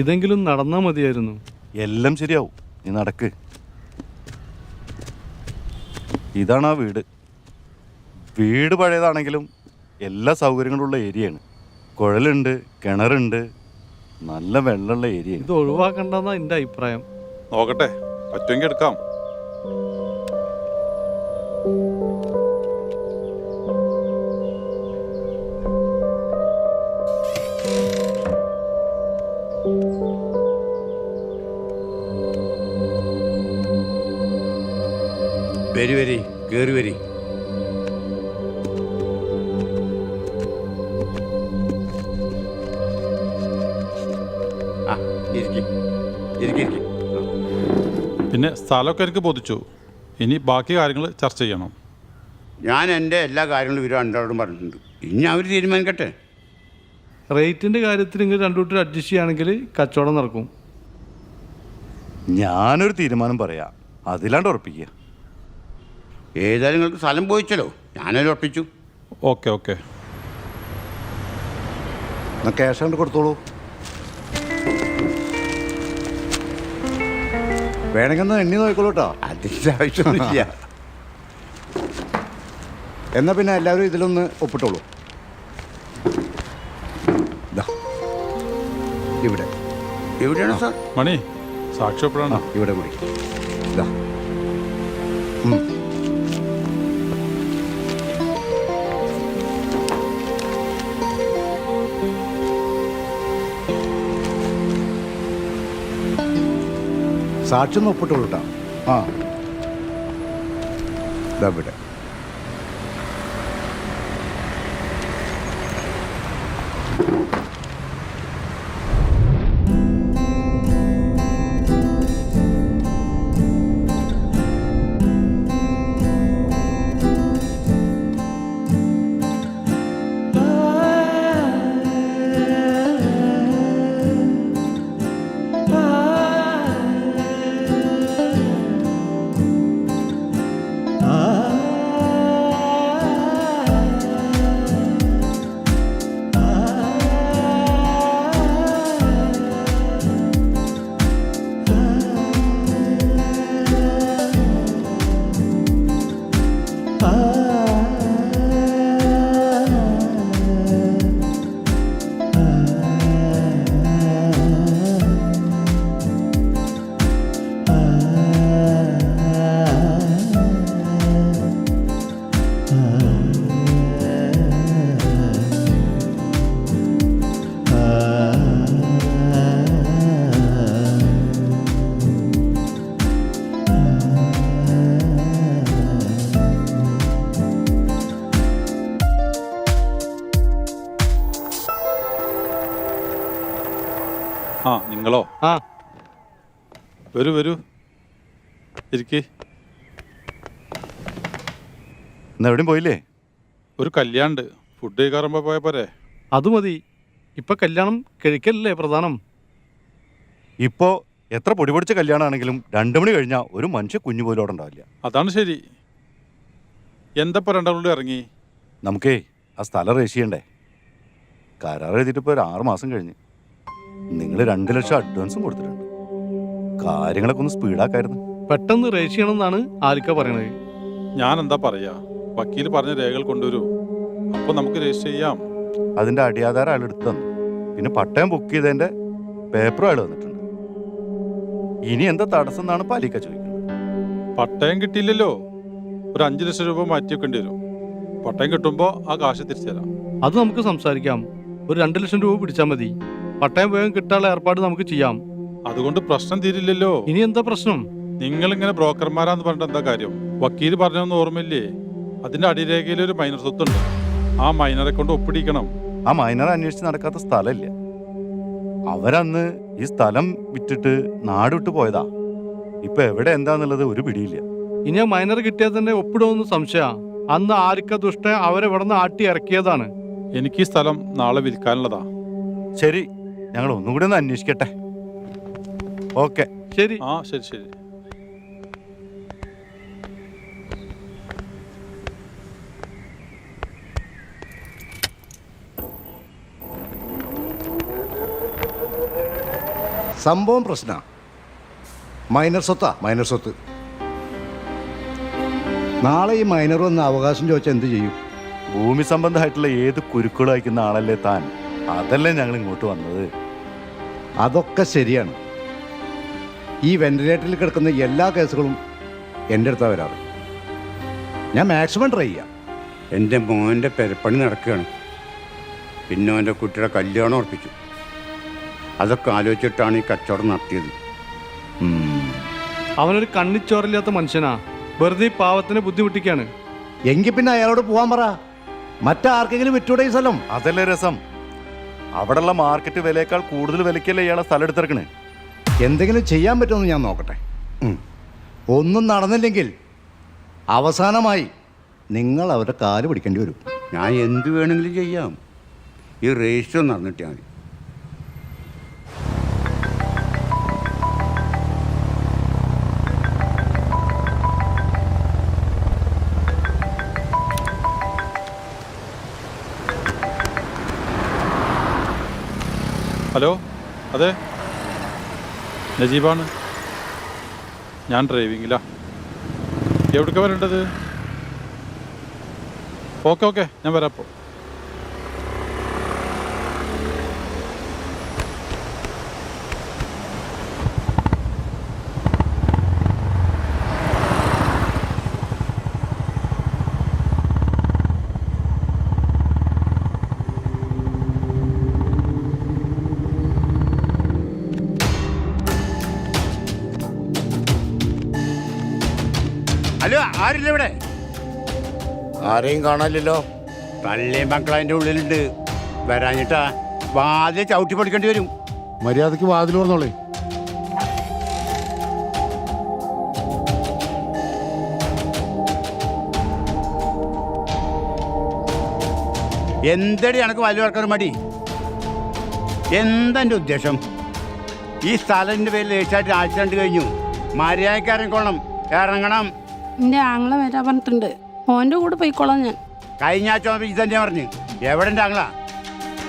ഇതെങ്കിലും നടന്നാ മതിയായിരുന്നു. എല്ലാം ശരിയാവും. നീ നടക്ക്. ഇതാണ് ആ വീട്. വീട് പഴയതാണെങ്കിലും എല്ലാ സൗകര്യങ്ങളുള്ള ഏരിയയാണ്. കുഴലുണ്ട് കിണറുണ്ട് നല്ല വെള്ളമുള്ള ഏരിയ ഇത് ഒഴിവാക്കണ്ടെന്നാ എന്റെ അഭിപ്രായം. നോക്കട്ടെ പറ്റുമെങ്കിൽ എടുക്കാം. വരി വരി കേറി വരി പിന്നെ സ്ഥലമൊക്കെ എനിക്ക് ബോധിച്ചു. ഇനി ബാക്കി കാര്യങ്ങൾ ചർച്ച ചെയ്യണം. ഞാൻ എന്റെ എല്ലാ കാര്യങ്ങളും ഇവർ രണ്ടാളോടും പറഞ്ഞിട്ടുണ്ട്. ഇനി അവർ തീരുമാനിക്കട്ടെ. റേറ്റിന്റെ കാര്യത്തിൽ നിങ്ങൾ രണ്ടു കൂട്ടർ അഡ്ജസ്റ്റ് ചെയ്യുകയാണെങ്കിൽ കച്ചവടം നടക്കും. ഞാനൊരു തീരുമാനം പറയാം. അതിലാണ്ട് ഉറപ്പിക്കുക. ഏതായാലും നിങ്ങൾക്ക് സ്ഥലം പോയിച്ചല്ലോ. ഞാനൊരു ഒപ്പിച്ചു ഓക്കെ ഓക്കെ. എന്നാൽ ക്യാഷ് കണ്ട് കൊടുത്തോളൂ. വേണമെങ്കിൽ ഒന്ന് എണ്ണി നോക്കിക്കോളൂ കേട്ടോ. അതിന്റെ ആവശ്യമൊന്നുമില്ല. എന്നാൽ പിന്നെ എല്ലാവരും ഇതിലൊന്ന് ഒപ്പിട്ടോളൂ. ദാ, ഇവിടെ. എവിടെയാണ് സാർ? മണി. സാക്ഷ്യപ്പെടാണ് ഇവിടെ കൂടി ഇതാ ഉം. സാക്ഷി ഒപ്പിട്ടോളൂട്ടാ. ആ. ഇതാ ആ ദാ ആ നിങ്ങളോ? ആ. വരൂ വരൂ. ഇരിക്ക്. ഇന്ന് എവിടെയും പോയില്ലേ? ഒരു കല്യാണ്ട് ഫുഡ് കഴിക്കാറുമ്പോ പോയ പോരെ? അത് മതി. ഇപ്പൊ കല്യാണം കഴിക്കലല്ലേ പ്രധാനം. ഇപ്പോ എത്ര പൊടി പൊടിച്ച കല്യാണമാണെങ്കിലും രണ്ടു മണി കഴിഞ്ഞാൽ ഒരു മനുഷ്യ കുഞ്ഞു പോലും അവിടെ ഉണ്ടാവില്ല. അതാണ് ശരി. എന്തപ്പോ രണ്ടാളുടെ ഇറങ്ങി? നമുക്കേ ആ സ്ഥലം രജിസ്റ്റർ ചെയ്യണ്ടേ? കരാർ എഴുതിയിട്ട് ഇപ്പോൾ ഒരു ആറ് മാസം കഴിഞ്ഞ്. നിങ്ങൾ രണ്ട് ലക്ഷം അഡ്വാൻസും കൊടുത്തിട്ടുണ്ട്. കാര്യങ്ങളൊക്കെ ഒന്ന് സ്പീഡാക്കായിരുന്നു പെട്ടെന്ന് രജിസ്റ്റർ ചെയ്യണമെന്നാണ് ആലിക്ക പറയണത്. ഞാൻ എന്താ പറയാ? വക്കീൽ പറഞ്ഞ രേഖകൾ കൊണ്ടുവരൂ. അപ്പൊ നമുക്ക് രജിസ്റ്റർ ചെയ്യാം. അതിന്റെ അടിയാധാരം അയാൾ എടുത്തു തന്നു. പിന്നെ പട്ടയം ബുക്ക് ചെയ്തതിന്റെ പേപ്പറും അയാൾ തന്നിട്ടുണ്ട്. ഇനി എന്താ തടസ്സം എന്നാണ് പാലിക്ക ചോദിക്കുന്നത്. പട്ടയം കിട്ടിയില്ലല്ലോ. ഒരു അഞ്ചു ലക്ഷം രൂപ മാറ്റി വെക്കേണ്ടി വരും. പട്ടയം കിട്ടുമ്പോ ആ കാശ് തിരിച്ചു തരാം. അത് നമുക്ക് സംസാരിക്കാം. ഒരു രണ്ട് ലക്ഷം രൂപ പിടിച്ചാൽ മതി. പട്ടയം വേഗം കിട്ടാനുള്ള ഏർപ്പാട് നമുക്ക് ചെയ്യാം. അതുകൊണ്ട് പ്രശ്നം തീരില്ലല്ലോ. ഇനി എന്താ പ്രശ്നം? നിങ്ങൾ ഇങ്ങനെ ബ്രോക്കർമാരാന്ന് പറഞ്ഞിട്ട് എന്താ കാര്യം? വക്കീൽ പറഞ്ഞൊന്നും ഓർമ്മയില്ലേ? അതിന്റെ അടിരേഖയിൽ ഒരു മൈനർ സ്വത്തുണ്ട്. ആ മൈനറെ കൊണ്ട് ഒപ്പിടിക്കണം. ആ മൈനർ അന്വേഷിച്ച് നടക്കാത്ത സ്ഥലമില്ല. അവരന്ന് ഈ സ്ഥലം വിറ്റിട്ട് നാട് വിട്ടു പോയതാ. ഇപ്പൊ എവിടെ എന്താന്നുള്ളത് ഒരു പിടിയില്ല. ഇനി ആ മൈനർ കിട്ടിയാൽ തന്നെ ഒപ്പിടുമെന്ന് സംശയ. അന്ന് ആരിക്ക ദുഷ്ട അവരെ ഇവിടെ നിന്ന് ആട്ടി ഇറക്കിയതാണ്. എനിക്ക് ഈ സ്ഥലം നാളെ വിൽക്കാനുള്ളതാ. ശരി ഞങ്ങൾ ഒന്നും കൂടി ഒന്ന് അന്വേഷിക്കട്ടെ. ഓക്കെ. ശരി. ആ ശരി ശരി. സംഭവം പ്രശ്ന. മൈനർ സ്വത്താ മൈനർ സ്വത്ത്. നാളെ ഈ മൈനർ വന്ന് അവകാശം ചോദിച്ചാൽ എന്ത് ചെയ്യും? ഭൂമി സംബന്ധമായിട്ടുള്ള ഏത് കുരുക്കളും അയക്കുന്ന ആളല്ലേ താൻ? അതല്ലേ ഞങ്ങൾ ഇങ്ങോട്ട് വന്നത്? അതൊക്കെ ശരിയാണ്. ഈ വെന്റിലേറ്ററിൽ കിടക്കുന്ന എല്ലാ കേസുകളും എന്റെ അടുത്താ വരാറ്. ഞാൻ മാക്സിമം ട്രൈ ചെയ്യാം. എന്റെ മോന്റെ പെരപ്പണി നടക്കുകയാണ്. പിന്നെ അവന്റെ കുട്ടിയുടെ കല്യാണം ഉറപ്പിച്ചു. അതൊക്കെ ആലോചിച്ചിട്ടാണ് ഈ കച്ചവടം നടത്തിയത്. അവനൊരു കണ്ണിച്ചോറില്ലാത്ത മനുഷ്യനാ. വെറുതെ ഈ പാവത്തിന് ബുദ്ധിമുട്ടിക്കാണ്. എങ്കിൽ പിന്നെ അയാളോട് പോകാൻ പറ. മറ്റാർക്കെങ്കിലും വിറ്റൂടെ ഈ സ്ഥലം. അതല്ലേ രസം? അവിടെയുള്ള മാർക്കറ്റ് വിലയേക്കാൾ കൂടുതൽ വിലയ്ക്കല്ലേ ഇയാളെ സ്ഥലം എടുത്തിറക്കണേ എന്തെങ്കിലും ചെയ്യാൻ പറ്റുമെന്ന് ഞാൻ നോക്കട്ടെ. ഉം. ഒന്നും നടന്നില്ലെങ്കിൽ അവസാനമായി നിങ്ങൾ അവരുടെ കാൽ പിടിക്കേണ്ടി വരും. ഞാൻ എന്ത് വേണമെങ്കിലും ചെയ്യാം. ഈ രജിസ്റ്റർ നടന്നിട്ടാണ് നടന്നിട്ടാൽ മതി. ഹലോ അതെ? നജീബാണ്. ഞാൻ ഡ്രൈവിങ്ങിലാ. എവിടേക്ക് വരേണ്ടത്? ഓക്കെ ഓക്കെ ഞാൻ വരാം അപ്പോൾ. ആരില്ല ഇവിടെ ആരെയും കാണാനില്ലല്ലോ. പള്ളിയും മക്കൾ അതിന്റെ ഉള്ളിലുണ്ട്. വരാഞ്ഞിട്ടാ വാതിൽ ചവിട്ടി പഠിക്കേണ്ടി വരും. മര്യാദയ്ക്ക് വാതിൽ വന്നോളേ എന്തടി എനക്ക് വലിയ വർക്കർ മടി? എന്താ എന്റെ ഉദ്ദേശം? ഈ സ്ഥലത്തിന്റെ പേരിൽ ലേശായിട്ട് ആഴ്ച കഴിഞ്ഞു. മര്യാദക്കാരൻ കൊള്ളണം ഇറങ്ങണം. എന്റെ ആങ്ങളെ വരാൻ പറഞ്ഞിട്ടുണ്ട്. ഓന്റെ കൂടെ പോയിക്കോളാം ഞാൻ. കഴിഞ്ഞ ആഴ്ച ഇത് പറഞ്ഞു. എവിടെ ഉണ്ട് ആങ്ങളാ?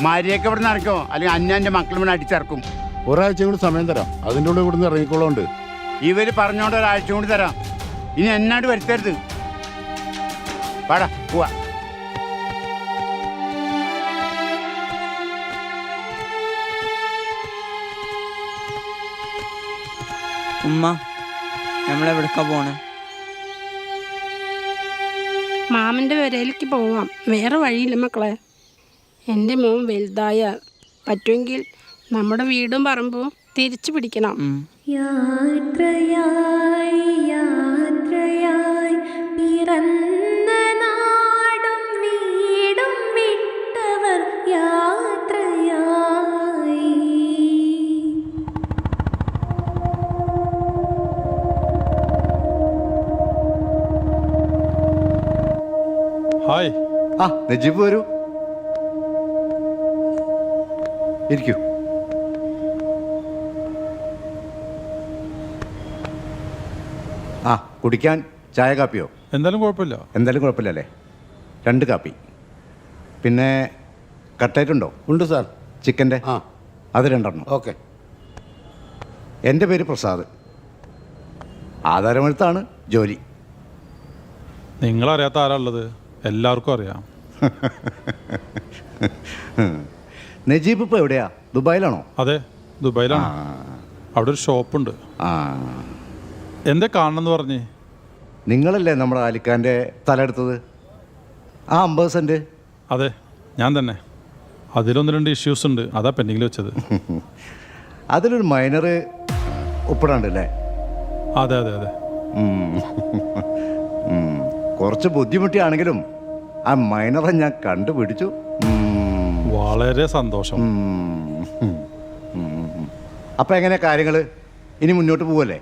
മാരിയൊക്കെ ഇവിടെ നിന്ന് ഇറക്കോ അല്ലെങ്കിൽ അന്ന എന്റെ മക്കളും ഇവിടെ അടിച്ചിറക്കും. ഒരാഴ്ച കൂടി സമയം തരാം. അതിന്റെ ഉള്ളിൽ ഇവിടുന്ന് ഇറങ്ങിക്കോളുണ്ട്. ഇവർ പറഞ്ഞോണ്ട് ഒരാഴ്ച കൂടി തരാം. ഇനി എന്നാണ്ട് വരുത്തരുത്. പാടാ പോവാ. ഉമ്മ നമ്മളെവിടക്കാ പോണേ? മാമന്റെ വരയിലേക്ക് പോവാം. വേറെ വഴിയില്ല മക്കളെ. എന്റെ മോൻ വലുതായ പറ്റുമെങ്കിൽ നമ്മുടെ വീടും പറമ്പും തിരിച്ചു പിടിക്കണം. യാത്രയായി യാത്രയായി പിറന്ന ഹായ്. ആ നജീബ് വരൂ. ഇരിക്കൂ. ആ കുടിക്കാൻ ചായ കാപ്പിയോ? എന്തായാലും കുഴപ്പമില്ല. എന്തായാലും കുഴപ്പമില്ലല്ലേ? രണ്ട് കാപ്പി. പിന്നെ കട്ട്ലേറ്റ് ഉണ്ടോ? ഉണ്ട് സാർ. ചിക്കന്റെ? ആ. അത് രണ്ടെണ്ണം. ഓക്കെ. എന്റെ പേര് പ്രസാദ്. ആധാരമെഴുത്താണ് ജോലി. നിങ്ങളറിയാത്ത ആരാ ഉള്ളത്? എല്ലാവർക്കും അറിയാം. നജീബ് ഇപ്പോൾ എവിടെയാ? ദുബായിലാണോ? അതെ ദുബായിലാണ്. അവിടെ ഒരു ഷോപ്പുണ്ട്. ആ. കാണണം എന്ന് പറഞ്ഞേ? നിങ്ങളല്ലേ നമ്മുടെ ആലിക്കാന്റെ തലെടുത്തത് ആ അമ്പത് സെന്റ് അതെ ഞാൻ തന്നെ. അതിലൊന്ന് രണ്ട് ഇഷ്യൂസ് ഉണ്ട്. അതാ പെൻഡിങ്ങിൽ വെച്ചത്. അതിലൊരു മൈനർ ഒപ്പിടാണ്ട് അല്ലേ അതെ അതെ അതെ. കുറച്ച് ബുദ്ധിമുട്ടിയാണെങ്കിലും ആ മൈനറെ ഞാൻ കണ്ടുപിടിച്ചു. വളരെ സന്തോഷം. അപ്പൊ എങ്ങനെയാ കാര്യങ്ങൾ ഇനി മുന്നോട്ട് പോവല്ലേ?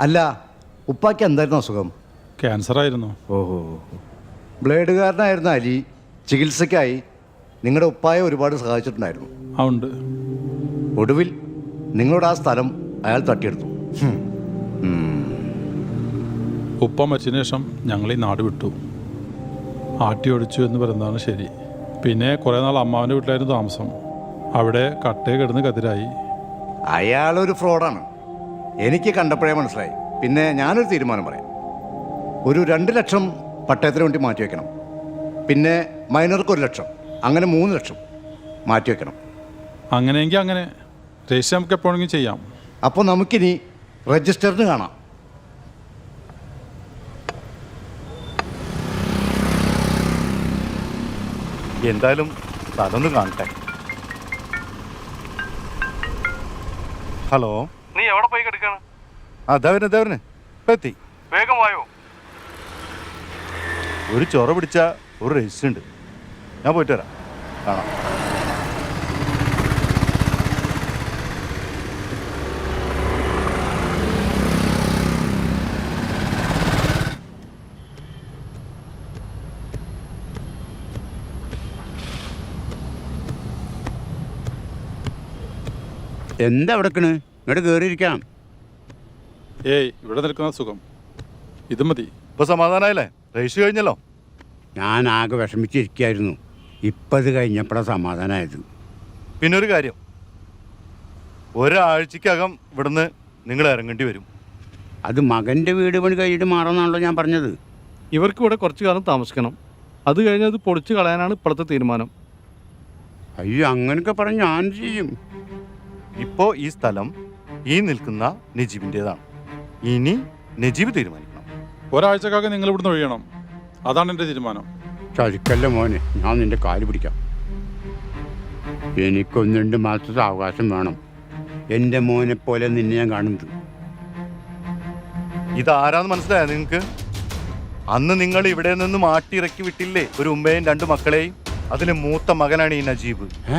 അല്ല ഉപ്പാക്ക് എന്തായിരുന്നു അസുഖം? ക്യാൻസർ ആയിരുന്നു ഓഹോ. ബ്ലേഡുകാരനായിരുന്ന അലി. ചികിത്സയ്ക്കായി നിങ്ങളുടെ ഉപ്പായെ ഒരുപാട് സഹായിച്ചിട്ടുണ്ടായിരുന്നു. ആ ഉണ്ട് ഒടുവിൽ നിങ്ങളുടെ ആ സ്ഥലം അയാൾ തട്ടിയെടുത്തു. ഉപ്പ മരിച്ചതിന് ശേഷം ഞങ്ങൾ ഈ നാട് വിട്ടു. ആട്ടി ഒടിച്ചു എന്ന് പറയുന്നതാണ് ശരി. പിന്നെ കുറേ നാൾ അമ്മാവന്റെ വീട്ടിലായിരുന്നു താമസം. അവിടെ കട്ടയെ കിടന്ന് കതിരായി. അയാളൊരു ഫ്രോഡാണ്. എനിക്ക് കണ്ടപ്പോഴേ മനസ്സിലായി. പിന്നെ ഞാനൊരു തീരുമാനം പറയാം. ഒരു രണ്ട് ലക്ഷം പട്ടയത്തിന് വേണ്ടി മാറ്റി വെക്കണം പിന്നെ മൈനർക്ക് ഒരു ലക്ഷം. അങ്ങനെ മൂന്ന് ലക്ഷം മാറ്റി വെക്കണം. അങ്ങനെയെങ്കിൽ അങ്ങനെ രജിസ്റ്റർ നമുക്ക് എപ്പോഴെങ്കിലും ചെയ്യാം. അപ്പോൾ നമുക്കിനി രജിസ്റ്ററിന് കാണാം. എന്തായാലും സ്ഥലമൊന്ന് കാണട്ടെ. ഹലോ? നീ എവിടെ പോയി കിടക്കാണ്? അതാ വരുന്നത് അതാ വരുന്നത് ഇപ്പം എത്തി. വേഗം വായോ. ഒരു ചൊറ പിടിച്ച ഒരു രജിസ്റ്റർ ഉണ്ട്. ഞാൻ പോയിട്ട് വരാം കാണാം. എന്താ എവിടെക്കണ് ഇങ്ങോട്ട് കയറിയിരിക്കാം ഏയ് ഇവിടെ നിൽക്കുന്ന സുഖം. ഇത് മതി. ഇപ്പൊ സമാധാനായില്ലേ? രജിസ്റ്റർ കഴിഞ്ഞല്ലോ? ഞാൻ ആകെ വിഷമിച്ചിരിക്കുകയായിരുന്നു ഇപ്പം ഇത് കഴിഞ്ഞപ്പോഴാണ് സമാധാനമായത് പിന്നെ ഒരു കാര്യം. ഒരാഴ്ചക്കകം ഇവിടുന്ന് നിങ്ങൾ ഇറങ്ങേണ്ടി വരും. അത് മകന്റെ വീട് പണി കഴിഞ്ഞിട്ട് മാറണമെന്നാണല്ലോ ഞാൻ പറഞ്ഞത്. ഇവർക്ക് ഇവിടെ കുറച്ചു കാലം താമസിക്കണം. അത് കഴിഞ്ഞ് അത് പൊളിച്ചു കളയാനാണ് ഇപ്പോഴത്തെ തീരുമാനം. അയ്യോ അങ്ങനെയൊക്കെ പറഞ്ഞ് ഞാൻ ചെയ്യും. ഇപ്പോൾ ഈ സ്ഥലം ഈ നിൽക്കുന്ന നജീബിന്റെതാണ് ഇനി നജീബ് തീരുമാനിക്കണം. ഒരാഴ്ചക്കകം നിങ്ങൾ ഇവിടുന്ന് ഒഴിയണം. അതാണ് എന്റെ തീരുമാനം. ചതിക്കല്ല മോനെ ഞാൻ നിന്റെ കാൽ പിടിക്കാം. എനിക്കൊന്ന് രണ്ട് മാസത്തെ അവകാശം വേണം. എന്റെ മോനെ പോലെ നിന്നെ ഞാൻ കാണുന്നത് ഇതാരാന്ന് മനസ്സിലായ നിങ്ങൾക്ക് അന്ന് നിങ്ങൾ ഇവിടെ നിന്ന് മാട്ടിറക്കി വിട്ടില്ലേ ഒരു ഉമ്മയും രണ്ട് മക്കളെയും? അതിൽ മൂത്ത മകനാണ് ഈ നജീബ്. ഏ?